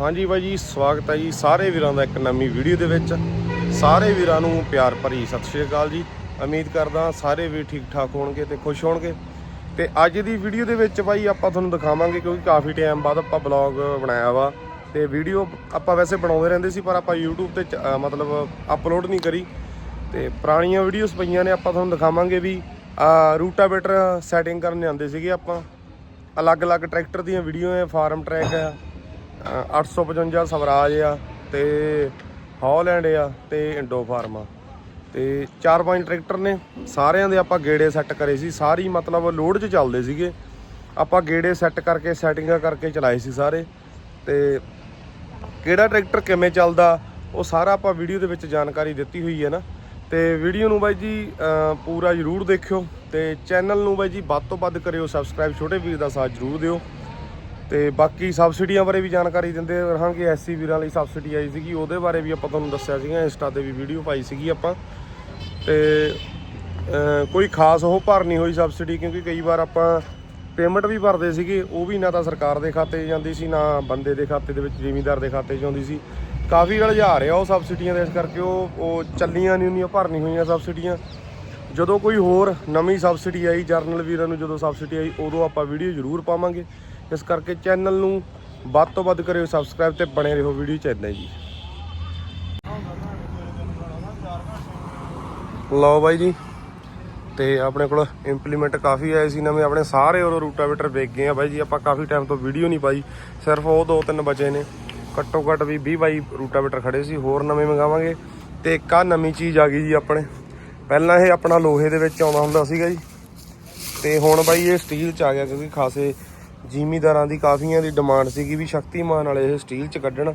ਹਾਂਜੀ ਬਾਈ ਜੀ, ਸਵਾਗਤ ਹੈ ਜੀ ਸਾਰੇ ਵੀਰਾਂ ਦਾ ਇੱਕ ਨਵੀਂ ਵੀਡੀਓ ਦੇ ਵਿੱਚ। ਸਾਰੇ ਵੀਰਾਂ ਨੂੰ ਪਿਆਰ ਭਰੀ ਸਤਿ ਸ਼੍ਰੀ ਅਕਾਲ ਜੀ। ਉਮੀਦ ਕਰਦਾ ਸਾਰੇ ਵੀ ਠੀਕ ਠਾਕ ਹੋਣਗੇ ਤੇ ਖੁਸ਼ ਹੋਣਗੇ। ਤੇ ਅੱਜ ਦੀ ਵੀਡੀਓ ਦੇ ਵਿੱਚ ਬਾਈ ਆਪਾਂ ਤੁਹਾਨੂੰ ਦਿਖਾਵਾਂਗੇ ਕਿਉਂਕਿ ਕਾਫੀ ਟਾਈਮ ਬਾਅਦ ਆਪਾਂ ਬਲੌਗ ਬਣਾਇਆ ਵਾ। ਤੇ ਵੀਡੀਓ ਆਪਾਂ ਵੈਸੇ ਬਣਾਉਂਦੇ ਰਹਿੰਦੇ ਸੀ, ਪਰ ਆਪਾਂ YouTube ਤੇ ਚ- ਮਤਲਬ ਅਪਲੋਡ ਨਹੀਂ ਕਰੀ। ਤੇ ਪੁਰਾਣੀਆਂ ਵੀਡੀਓਜ਼ ਪਈਆਂ ਨੇ, ਆਪਾਂ ਤੁਹਾਨੂੰ ਦਿਖਾਵਾਂਗੇ ਵੀ ਰੂਟਾਵੇਟਰ ਸੈਟਿੰਗ ਕਰਨ ਜਾਂਦੇ ਸੀਗੇ ਆਪਾਂ। ਅਲੱਗ-ਅਲੱਗ ਟਰੈਕਟਰ ਦੀਆਂ ਵੀਡੀਓ ਹੈ ਫਾਰਮ ਟਰੈਕ ਆ 855 ਸਵਰਾਜ ਆ ਤੇ ਹੌਲੈਂਡ ਆ ਤੇ ਇੰਡੋ ਫਾਰਮ ਤੇ ਚਾਰ ਪੰਜ ਟਰੈਕਟਰ ਨੇ, ਸਾਰਿਆਂ ਦੇ ਆਪਾਂ ਗੇੜੇ ਸੈੱਟ ਕਰੇ ਸੀ। ਸਾਰੀ ਮਤਲਬ ਲੋਡ 'ਚ ਚੱਲਦੇ ਸੀਗੇ। ਆਪਾਂ ਗੇੜੇ ਸੈੱਟ ਕਰਕੇ, ਸੈਟਿੰਗਾਂ ਕਰਕੇ ਚਲਾਏ ਸੀ ਸਾਰੇ। ਤੇ ਕਿਹੜਾ ਟਰੈਕਟਰ ਕਿਵੇਂ ਚੱਲਦਾ, ਉਹ ਸਾਰਾ ਆਪਾਂ ਵੀਡੀਓ ਦੇ ਵਿੱਚ ਜਾਣਕਾਰੀ ਦਿੱਤੀ ਹੋਈ ਹੈ ਨਾ। ਤੇ ਵੀਡੀਓ ਨੂੰ ਬਾਈ ਜੀ ਪੂਰਾ ਜ਼ਰੂਰ ਦੇਖਿਓ। ਤੇ ਚੈਨਲ ਨੂੰ ਬਾਈ ਜੀ, ਵੱਧ ਤੋਂ ਵੱਧ ਕਰਿਓ। ਸਬਸਕ੍ਰਾਈਬ ਛੋਟੇ ਵੀਰ ਦਾ ਸਾਥ ਜ਼ਰੂਰ ਦਿਓ। ਤੇ ਬਾਕੀ ਸਬਸਿਡੀਆਂ ਬਾਰੇ ਵੀ ਜਾਣਕਾਰੀ ਦਿੰਦੇ ਰਹਾਂਗੇ ਐਸਸੀ ਵੀਰਾਂ ਲਈ ਸਬਸਿਡੀ ਆਈ ਸੀਗੀ, ਉਹਦੇ ਬਾਰੇ ਵੀ ਆਪਾਂ ਤੁਹਾਨੂੰ ਦੱਸਿਆ ਸੀਗਾ, ਇੰਸਟਾ ਤੇ ਵੀ ਵੀਡੀਓ ਪਾਈ ਸੀਗੀ ਆਪਾਂ। ਤੇ ਕੋਈ ਖਾਸ ਉਹ ਭਰ ਨਹੀਂ ਹੋਈ ਸਬਸਿਡੀ ਕਿਉਂਕਿ ਕਈ ਵਾਰ ਆਪਾਂ ਪੇਮੈਂਟ ਵੀ ਭਰਦੇ ਸੀਗੇ, ਉਹ ਵੀ ਨਾ ਤਾਂ ਸਰਕਾਰ ਦੇ ਖਾਤੇ 'ਚ ਜਾਂਦੀ ਸੀ, ਨਾ ਬੰਦੇ ਦੇ ਖਾਤੇ ਦੇ ਵਿੱਚ, ਜ਼ਿਮੀਂਦਾਰ ਦੇ ਖਾਤੇ 'ਚ ਆਉਂਦੀ ਸੀ। ਕਾਫੀ ਰੁਝਾ ਰਿਹਾ ਉਹ ਸਬਸਿਡੀਆਂ ਦੇ ਇਸ ਕਰਕੇ ਉਹ ਉਹ ਚੱਲੀਆਂ ਨਹੀਂ ਹੁੰਦੀਆਂ ਭਰਨੀ ਹੋਈਆਂ ਸਬਸਿਡੀਆਂ। ਜਦੋਂ ਕੋਈ ਹੋਰ ਨਵੀਂ ਸਬਸਿਡੀ ਆਈ ਜਰਨਲ ਵੀਰਾਂ ਨੂੰ ਜਦੋਂ ਸਬਸਿਡੀ ਆਈ ਉਦੋਂ ਆਪਾਂ ਵੀਡੀਓ ਜ਼ਰੂਰ ਪਾਵਾਂਗੇ। ਇਸ ਕਰਕੇ ਚੈਨਲ ਨੂੰ ਵੱਧ ਤੋਂ ਵੱਧ ਕਰਿਓ ਸਬਸਕ੍ਰਾਈਬ ਤੇ ਬਣੇ ਰਹੋ ਵੀਡੀਓ ਚ ਏਦਾਂ ਜੀ। ਲਓ ਬਾਈ ਜੀ, ਤੇ ਆਪਣੇ ਕੋਲ ਇੰਪਲੀਮੈਂਟ ਕਾਫੀ ਆਏ ਸੀ ਨਵੇਂ, ਆਪਣੇ ਸਾਰੇ ਉਹ ਰੂਟਾਵੇਟਰ ਵੇਚ ਗਏ ਆ ਬਾਈ ਜੀ, ਆਪਾਂ ਕਾਫੀ ਟਾਈਮ ਤੋਂ ਵੀਡੀਓ ਨਹੀਂ ਪਾਈ, ਸਿਰਫ ਉਹ ਦੋ ਤਿੰਨ ਬਚੇ ਨੇ। ਘੱਟੋ ਘੱਟ ਵੀ 20 ਬਾਈ ਰੂਟਾਵੇਟਰ ਖੜੇ ਸੀ, ਹੋਰ ਨਵੇਂ ਮੰਗਾਵਾਂਗੇ। ਤੇ ਇੱਕ ਆ ਨਵੀਂ ਚੀਜ਼ ਆ ਗਈ ਜੀ ਆਪਣੇ। ਪਹਿਲਾਂ ਇਹ ਆਪਣਾ ਲੋਹੇ ਦੇ ਵਿੱਚ ਆਉਂਦਾ ਹੁੰਦਾ ਸੀਗਾ ਜੀ। ਤੇ ਹੁਣ ਬਾਈ ਇਹ ਸਟੀਲ ਚ ਆ ਗਿਆ ਕਿਉਂਕਿ ਖਾਸੇ ਜ਼ਿਮੀਦਾਰਾਂ ਦੀ ਕਾਫੀਆਂ ਦੀ ਡਿਮਾਂਡ ਸੀਗੀ ਵੀ ਸ਼ਕਤੀਮਾਨ ਵਾਲੇ ਇਹ ਸਟੀਲ ਚ ਕੱਢਣ।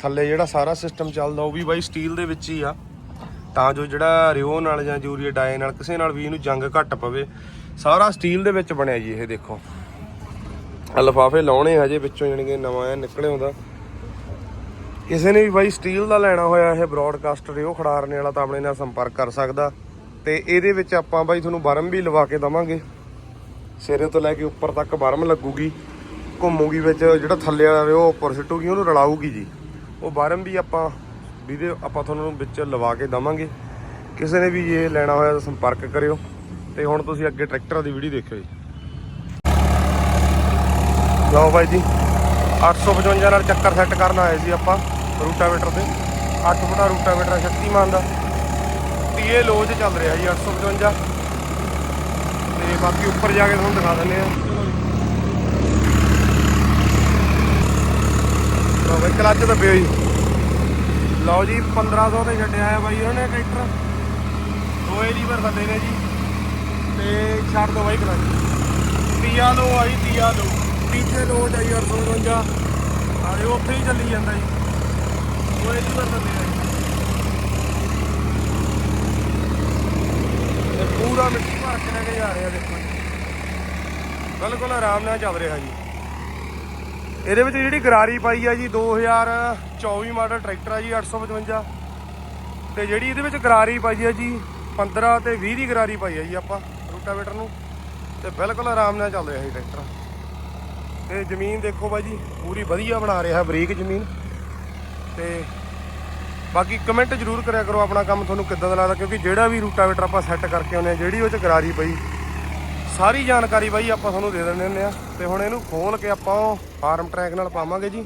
ਥੱਲੇ ਜਿਹੜਾ ਸਾਰਾ ਸਿਸਟਮ ਚੱਲਦਾ ਉਹ ਵੀ ਬਾਈ ਸਟੀਲ ਦੇ ਵਿੱਚ ਹੀ ਆ। ਤਾਂ ਜੋ ਜਿਹੜਾ ਰਿਓ ਨਾਲ ਜਾਂ ਯੂਰੀਆ ਡਾਏ ਨਾਲ ਕਿਸੇ ਨਾਲ ਵੀ ਇਹਨੂੰ ਜੰਗ ਘੱਟ ਪਵੇ। ਸਾਰਾ ਸਟੀਲ ਦੇ ਵਿੱਚ ਬਣਿਆ ਜੀ ਇਹ ਦੇਖੋ। ਆਹ ਲਿਫਾਫੇ ਲਾਉਣੇ ਹਜੇ ਵਿੱਚੋਂ ਜਾਣੀ ਨਵਾਂ ਆ, ਨਿਕਲੇ ਹੁੰਦਾ ਕਿਸੇ ਨੇ ਵੀ ਬਾਈ ਸਟੀਲ ਦਾ ਲੈਣਾ ਹੋਇਆ ਇਹ ਬ੍ਰੌਡਕਾਸਟ ਰਿਓ ਖੜਾਰਨੇ ਵਾਲਾ ਤਾਂ ਆਪਣੇ ਨਾਲ ਸੰਪਰਕ ਕਰ ਸਕਦਾ। ਤੇ ਇਹਦੇ ਵਿੱਚ ਆਪਾਂ ਬਾਈ ਤੁਹਾਨੂੰ ਬਰਮ ਵੀ ਲਵਾ ਕੇ ਦਵਾਂਗੇ। ਸਿਰੇ ਤੋਂ ਲੈ ਕੇ ਉੱਪਰ ਤੱਕ ਬਰਮ ਲੱਗੂਗੀ, ਘੁੰਮੂਗੀ ਵਿੱਚ, ਜਿਹੜਾ ਥੱਲੇ ਵਾਲਾ ਉਹ ਉੱਪਰ ਸਿੱਟੂਗੀ, ਉਹਨੂੰ ਰਲਾਊਗੀ ਜੀ। ਉਹ ਬਰਮ ਵੀ ਆਪਾਂ ਵੀਡੀਓ ਆਪਾਂ ਤੁਹਾਨੂੰ ਵਿੱਚ ਲਵਾ ਕੇ ਦਵਾਂਗੇ। ਕਿਸੇ ਨੇ ਵੀ ਇਹ ਲੈਣਾ ਹੋਇਆ ਤਾਂ ਸੰਪਰਕ ਕਰਿਓ। ਤੇ ਹੁਣ ਤੁਸੀਂ ਅੱਗੇ ਟਰੈਕਟਰਾਂ ਦੀ ਵੀਡੀਓ ਦੇਖਿਓ ਜੀ। ਲਓ ਬਾਈ ਜੀ 855 ਨਾਲ ਚੱਕਰ ਸੈੱਟ ਕਰਨ ਆਏ ਸੀ ਆਪਾਂ ਰੂਟਾਵੇਟਰ ਤੇ। 8 ਫੁੱਟਾ ਰੂਟਾਵੇਟਰ ਸ਼ਕਤੀਮਾਨ ਦਾ। ਟੀਏ ਲੋ ਚੱਲ ਰਿਹਾ ਜੀ 855 ਤੇ ਬਾਕੀ ਉੱਪਰ ਜਾ ਕੇ ਤੁਹਾਨੂੰ ਦਿਖਾ ਦਿੰਦੇ ਆ। ਲਓ ਬਾਈ ਕਲੱਚ ਦੱਬਿਓ ਜੀ। ਲਓ ਜੀ 1500 ਤੇ ਛੱਡਿਆ ਆ ਬਾਈ ਉਹਨੇ ਟਰੈਕਟਰ। ਦੋਏ ਲੀਵਰ ਥੱਲੇ ਨੇ ਜੀ। ਤੇ ਛੱਡ ਦੋ ਬਾਈ ਕਲੱਚ ਤੀਆ ਲੋ ਆਈ, ਤੀਆ ਲੋ ਪਿੱਛੇ ਲੋਡ ਆਈ 855 ਆਲੇ ਉੱਥੇ ਹੀ ਚੱਲੀ ਜਾਂਦਾ ਜੀ। ਦੋਏ ਲੀਵਰ ਥੱਲੇ ਆ ਤੇ ਪੂਰਾ ਮਿੱਟੀ ਭਰ ਕੇ ਲੈ ਕੇ ਜਾ ਰਿਹਾ ਦੇਖੋ ਜੀ। ਬਿਲਕੁਲ ਆਰਾਮ ਨਾਲ ਚੱਲ ਰਿਹਾ ਜੀ। ਇਹਦੇ ਵਿੱਚ ਜਿਹੜੀ ਗਰਾਰੀ ਪਾਈ ਆ ਜੀ 2024 ਮਾਡਲ ਟਰੈਕਟਰ ਆ ਜੀ 855 ਤੇ ਜਿਹੜੀ ਇਹਦੇ ਵਿੱਚ ਗਰਾਰੀ ਪਾਈ ਆ ਜੀ 15 ਤੇ 20 ਦੀ ਗਰਾਰੀ ਪਾਈ ਆ ਜੀ ਆਪਾਂ, ਰੂਟਾਵੇਟਰ ਨੂੰ। ਤੇ ਬਿਲਕੁਲ ਆਰਾਮ ਨਾਲ ਚੱਲ ਰਿਹਾ ਜੀ ਟਰੈਕਟਰ। ਤੇ ਜ਼ਮੀਨ ਦੇਖੋ ਬਾਈ ਜੀ, ਪੂਰੀ ਵਧੀਆ ਬਣਾ ਰਿਹਾ ਬਰੀਕ ਜ਼ਮੀਨ। ਤੇ ਬਾਕੀ ਕਮੈਂਟ ਜ਼ਰੂਰ ਕਰਿਆ ਕਰੋ ਆਪਣਾ ਕੰਮ ਤੁਹਾਨੂੰ ਕਿੱਦਾਂ ਦਾ ਲੱਗਦਾ, ਕਿਉਂਕਿ ਜਿਹੜਾ ਵੀ ਰੂਟਾਵੇਟਰ ਆਪਾਂ ਸੈੱਟ ਕਰਕੇ ਆਉਂਦੇ ਆ ਜਿਹੜੀ ਉਹ ਚ ਗਰਾਰੀ ਪਈ, ਸਾਰੀ ਜਾਣਕਾਰੀ ਬਾਈ ਆਪਾਂ ਤੁਹਾਨੂੰ ਦੇ ਦਿੰਦੇ ਹੁੰਦੇ ਆ ਤੇ ਹੁਣ ਇਹਨੂੰ ਖੋਲ ਕੇ ਆਪਾਂ ਉਹ ਫਾਰਮ ਟਰੈਕ ਨਾਲ ਪਾਵਾਂਗੇ ਜੀ।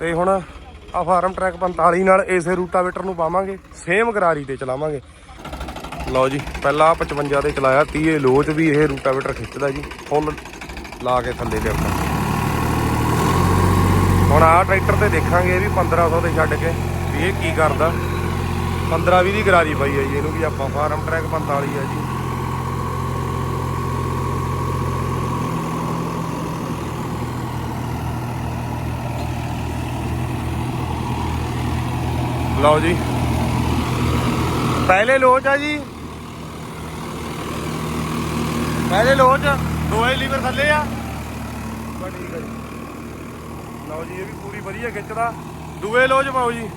ਤੇ ਹੁਣ ਆ ਫਾਰਮ ਟਰੈਕ 45 ਨਾਲ ਇਸੇ ਰੂਟਾਵੇਟਰ ਨੂੰ ਪਾਵਾਂਗੇ ਸੇਮ ਗਰਾਰੀ ਤੇ ਚਲਾਵਾਂਗੇ। ਲਓ ਜੀ, ਪਹਿਲਾਂ ਆਹ 55 ਤੇ ਚਲਾਇਆ 30 ਲੋ ਚ ਵੀ ਇਹ ਰੂਟਾਵੇਟਰ ਖਿੱਚਦਾ ਜੀ, ਫੁੱਲ ਲਾ ਕੇ ਥੱਲੇ ਲਿਆਉਂਦਾ। ਹੁਣ ਆਹ ਟਰੈਕਟਰ ਤੇ ਦੇਖਾਂਗੇ ਵੀ 1500 ਤੇ ਛੱਡ ਕੇ ਵੀ ਇਹ ਕੀ ਕਰਦਾ। 15 20 ਦੀ ਗਰਾਰੀ ਪਈ ਹੈ ਜੀ, ਇਹਨੂੰ ਵੀ ਆਪਾਂ ਫਾਰਮ ਟਰੈਕ 45 ਹੈ ਜੀ। ਲਓ ਜੀ। ਪਹਿਲੇ ਲੋਚ ਆ ਜੀ। ਪਹਿਲੇ ਲੋਚ ਦੋਏ ਲੀਵਰ ਥੱਲੇ ਆ। ਬਸ ਠੀਕ ਹੈ ਜੀ। ਲਓ ਜੀ, ਇਹ ਵੀ ਪੂਰੀ ਵਧੀਆ ਖਿੱਚਦਾ ਦੂਏ ਲੋਚ ਜਮਾਓ ਜੀ।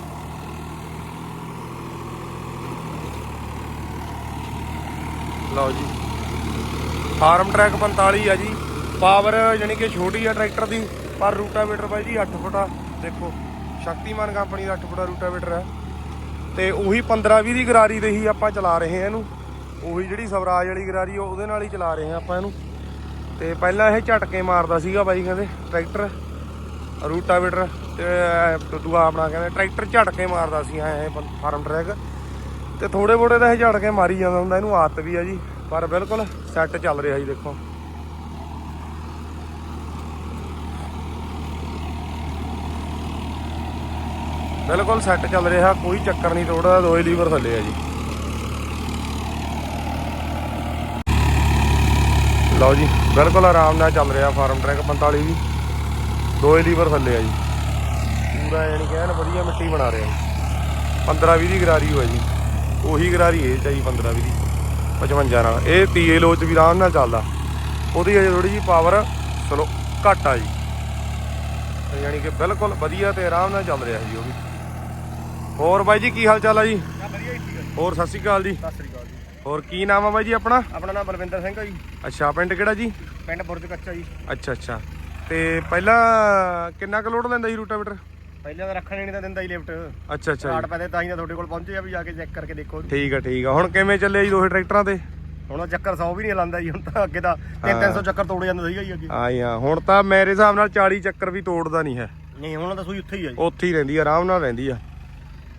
ਲਓ ਜੀ। ਫਾਰਮ ਟਰੈਕ 45 ਆ ਜੀ। ਪਾਵਰ ਯਾਨੀ ਕਿ ਛੋਟੀ ਆ ਟਰੈਕਟਰ ਦੀ, ਪਰ ਰੂਟਾਵੇਟਰ ਬਾਈ ਜੀ 8 ਫੁੱਟਾ ਦੇਖੋ, ਸ਼ਕਤੀਮਾਨ ਕੰਪਨੀ ਦਾ 8 ਫੁੱਟਾ ਰੂਟਾਵੇਟਰ ਹੈ ਤੇ ਉਹੀ 15 20 ਦੀ ਗਰਾਰੀ ਦੇ ਹੀ ਆਪਾਂ ਚਲਾ ਰਹੇ ਹਾਂ ਇਹਨੂੰ। ਉਹੀ ਜਿਹੜੀ ਸਵਰਾਜ ਵਾਲੀ ਗਰਾਰੀ ਉਹ- ਉਹਦੇ ਨਾਲ ਹੀ ਚਲਾ ਰਹੇ ਹਾਂ ਆਪਾਂ ਇਹਨੂੰ। ਤੇ ਪਹਿਲਾਂ ਇਹ ਝਟਕੇ ਮਾਰਦਾ ਸੀਗਾ ਬਾਈ ਕਹਿੰਦੇ, ਟਰੈਕਟਰ। ਰੂਟਾਵੇਟਰ ਤੇ ਦੂਆ ਆਪਣਾ ਕਹਿੰਦੇ ਟਰੈਕਟਰ ਝਟਕੇ ਮਾਰਦਾ ਸੀ ਐ ਫਾਰਮ ਟਰੈਕ। ਤੇ ਥੋੜੇ ਬੋੜੇ ਦਾ ਇਹ ਝਟਕੇ ਮਾਰੀ ਜਾਂਦਾ ਹੁੰਦਾ, ਇਹਨੂੰ ਆਦਤ ਵੀ ਆ ਜੀ। ਪਰ ਬਿਲਕੁਲ ਸੈੱਟ ਚੱਲ ਰਿਹਾ ਜੀ, ਦੇਖੋ। ਬਿਲਕੁਲ ਸੈੱਟ ਚੱਲ ਰਿਹਾ, ਕੋਈ ਚੱਕਰ ਨਹੀਂ ਤੋੜਦਾ ਦੋਏ ਲੀਵਰ ਥੱਲੇ ਆ ਜੀ। ਲਓ ਜੀ, ਬਿਲਕੁਲ ਆਰਾਮ ਨਾਲ ਚੱਲ ਰਿਹਾ ਫਾਰਮ ਟਰੈਕ 45 ਵੀ ਦੋਏ ਲੀਵਰ ਥੱਲੇ ਆ ਜੀ। ਪੂਰਾ ਐਨ ਕਹਿਣ ਵਧੀਆ ਮਿੱਟੀ ਬਣਾ ਰਿਹਾ ਜੀ। 15 20 ਦੀ ਗਰਾਰੀ ਹੋਇਆ ਜੀ। ਉਹੀ ਗਰਾਰੀ ਇਹ ਚਾਹੀ 15 20 ਦੀ 55 ਨਾਲ। ਇਹ ਤੀਏ ਲੋਚ ਵੀ ਆਰਾਮ ਨਾਲ ਚੱਲਦਾ। ਉਹਦੀ ਅਜੇ ਥੋੜੀ ਜੀ ਪਾਵਰ ਚਲੋ ਘੱਟ ਆ ਜੀ। ਯਾਨੀ ਕਿ ਬਿਲਕੁਲ ਵਧੀਆ ਤੇ ਆਰਾਮ ਨਾਲ ਚੱਲ ਰਿਹਾ ਜੀ ਉਹ ਵੀ। ਹੋਰ ਬਾਈ ਜੀ ਕੀ ਹਾਲ ਚਾਲ ਆ ਜੀ? ਵਧੀਆ ਠੀਕ ਹੋਰ ਸਤਿ ਸ਼੍ਰੀ ਅਕਾਲ ਜੀ। ਸਤਿ ਸ੍ਰੀ ਅਕਾਲ ਜੀ। ਹੋਰ ਕੀ ਨਾਮ ਆ ਬਾਈ ਜੀ ਆਪਣਾ? ਆਪਣਾ ਨਾਮ ਬਲਵਿੰਦਰ ਸਿੰਘ ਹੈ ਜੀ। ਅੱਛਾ ਪਿੰਡ ਕਿਹੜਾ ਜੀ? ਪਿੰਡ ਬੁਰਜ ਕੱਚਾ ਜੀ। ਅੱਛਾ ਅੱਛਾ। ਤੇ ਪਹਿਲਾਂ ਕਿੰਨਾ ਕੁ ਲੋਡ ਲੈਂਦਾ ਜੀ ਰੂਟਾਵੇਟਰ? ਪਹਿਲਾਂ ਤਾਂ ਰੱਖਣ ਨਹੀਂ ਤਾਂ ਦਿੰਦਾ ਹੀ ਲਿਫਟ। ਅੱਛਾ ਅੱਛਾ ਘਾਟ ਜੀ ਪੈਦੇ ਤਾਂ ਹੀ ਤਾਂ ਤੁਹਾਡੇ ਕੋਲ ਪਹੁੰਚੇ ਆ ਵੀ ਜਾ ਕੇ ਚੈੱਕ ਕਰਕੇ ਦੇਖੋ ਠੀਕ ਆ ਠੀਕ ਆ। ਹੁਣ ਕਿਵੇਂ ਚੱਲੇ ਜੀ ਦੋਹੇ ਟਰੈਕਟਰਾਂ ਤੇ? ਹੁਣ ਉਹ ਚੱਕਰ 100 ਵੀ ਨਹੀਂ ਲਾਉਂਦਾ ਜੀ ਹੁਣ ਤਾਂ ਅੱਗੇ ਤਾਂ 3-300 ਚੱਕਰ ਤੋੜ ਜਾਂਦਾ ਸੀਗਾ ਜੀ ਅੱਗੇ। ਆਈ ਆ ਹੁਣ ਤਾਂ ਮੇਰੇ ਹਿਸਾਬ ਨਾਲ 40 ਚੱਕਰ ਵੀ ਤੋੜਦਾ ਨਹੀਂ ਹੈ। ਨਹੀਂ ਹੁਣ ਤਾਂ ਸੂਈ ਉੱਥੇ ਹੀ ਆ ਜੀ। ਉੱਥੇ ਹੀ ਰਹਿੰਦੀ ਆ ਆਰਾਮ ਨਾਲ ਰਹਿੰਦੀ ਆ।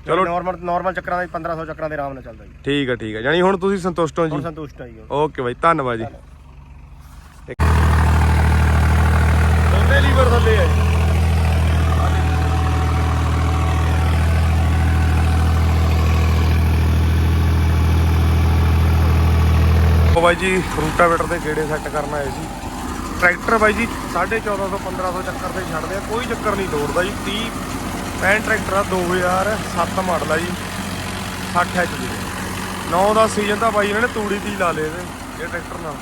ਚਲੋ। ਨਾਰਮਲ ਨਾਰਮਲ ਚੱਕਰਾਂ ਦੇ 1500 ਚੱਕਰਾਂ ਦੇ ਆਰਾਮ ਨਾਲ ਚੱਲਦਾ ਜੀ। ਠੀਕ ਆ ਠੀਕ ਆ। ਯਾਨੀ ਹੁਣ ਤੁਸੀਂ ਸੰਤੁਸ਼ਟ ਹੋ ਹੁਣ ਜੀ ਸੰਤੁਸ਼ਟ ਆ ਜੀ। ਓਕੇ ਬਾਈ ਧੰਨਵਾਦ ਜੀ ਦੋਨੇ ਲੀਵਰ ਥੱਲੇ ਆ ਜੀ ਉਹ ਬਾਈ ਜੀ, ਰੂਟਾਵੇਟਰ ਦੇ ਗੇੜੇ ਸੈੱਟ ਕਰਨ ਆਏ ਸੀ। ਟਰੈਕਟਰ ਬਾਈ ਜੀ 1450 1500 ਚੱਕਰ ਤੇ ਛੱਡਦੇ ਆ, ਕੋਈ ਚੱਕਰ ਨਹੀਂ ਦੌੜਦਾ ਜੀ। 30 65 ਟਰੈਕਟਰ ਆ 2007 ਮਾਡਲ ਆ ਜੀ 60 ਐਚਪੀ 9 ਦਾ। ਸੀਜ਼ਨ ਤਾਂ ਬਾਈ ਇਹਨਾਂ ਨੇ ਤੂੜੀ ਦੀ ਲਾ ਲਏ ਇਹਦੇ, ਇਹ ਟਰੈਕਟਰ ਨਾਲ।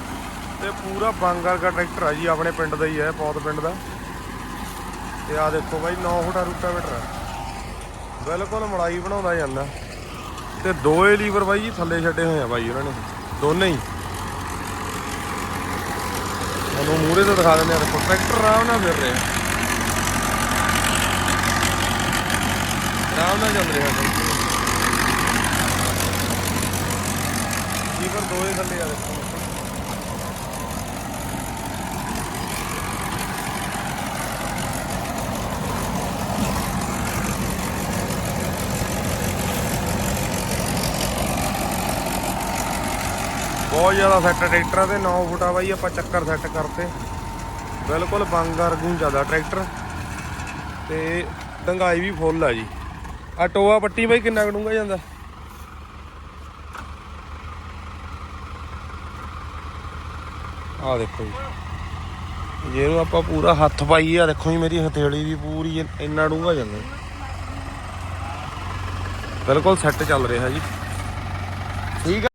ਤੇ ਪੂਰਾ ਬੰਗ ਵਰਗਾ ਟਰੈਕਟਰ ਆ ਜੀ, ਆਪਣੇ ਪਿੰਡ ਦਾ ਹੀ ਹੈ, ਪੌਤ ਪਿੰਡ ਦਾ। ਤੇ ਆ ਦੇਖੋ ਬਾਈ 9 ਫੁੱਟਾ ਰੂਟਾਵੇਟਰ ਆ। ਬਿਲਕੁਲ ਮੜਾਈ ਬਣਾਉਂਦਾ ਜਾਂਦਾ। ਤੇ ਦੋਏ ਲੀਵਰ ਬਾਈ ਜੀ ਥੱਲੇ ਛੱਡੇ ਹੋਏ ਆ ਬਾਈ ਉਹਨਾਂ ਨੇ, ਦੋਨੇ ਹੀ। ਤੁਹਾਨੂੰ ਮੂਰੇ ਤੋਂ ਦਿਖਾ ਦਿੰਦੇ ਆ, ਦੇਖੋ, ਟਰੈਕਟਰ ਆਰਾਮ ਨਾਲ ਫਿਰ ਰਿਹਾ। ਆਰਾਮ ਨਾਲ ਚੱਲ ਰਿਹਾ ਬਾਈ ਲੀਵਰ ਦੋਏ ਥੱਲੇ ਆ ਦੇਖੋ। ਬਹੁਤ ਜ਼ਿਆਦਾ ਸੈੱਟ ਟਰੈਕਟਰ ਆ ਤੇ 9 ਫੁੱਟਾ ਬਾਈ ਆਪਾਂ ਚੱਕਰ ਸੈੱਟ ਕਰਤੇ। ਬਿਲਕੁਲ ਬੰਗ ਵਰਗੂ ਜ਼ਿਆਦਾ ਟਰੈਕਟਰ। ਤੇ ਡੰਗਾਈ ਵੀ ਫੁੱਲ ਆ ਜੀ। ਆ ਟੋਆ ਪੱਟੀ ਬਾਈ ਕਿੰਨਾ ਕਡੂੰਗਾ ਜਾਂਦਾ? ਆ ਦੇਖੋ ਜੀ। ਜਿਹਨੂੰ ਆਪਾਂ ਪੂਰਾ ਹੱਥ ਪਾਈਏ ਆ ਦੇਖੋ ਜੀ ਮੇਰੀ ਹਥੇਲੀ ਵੀ ਪੂਰੀ ਇੰਨਾ ਡੂੰਘਾ ਜਾਂਦਾ। ਬਿਲਕੁਲ ਸੈੱਟ ਚੱਲ ਰਿਹਾ ਜੀ। ਠੀਕ ਆ।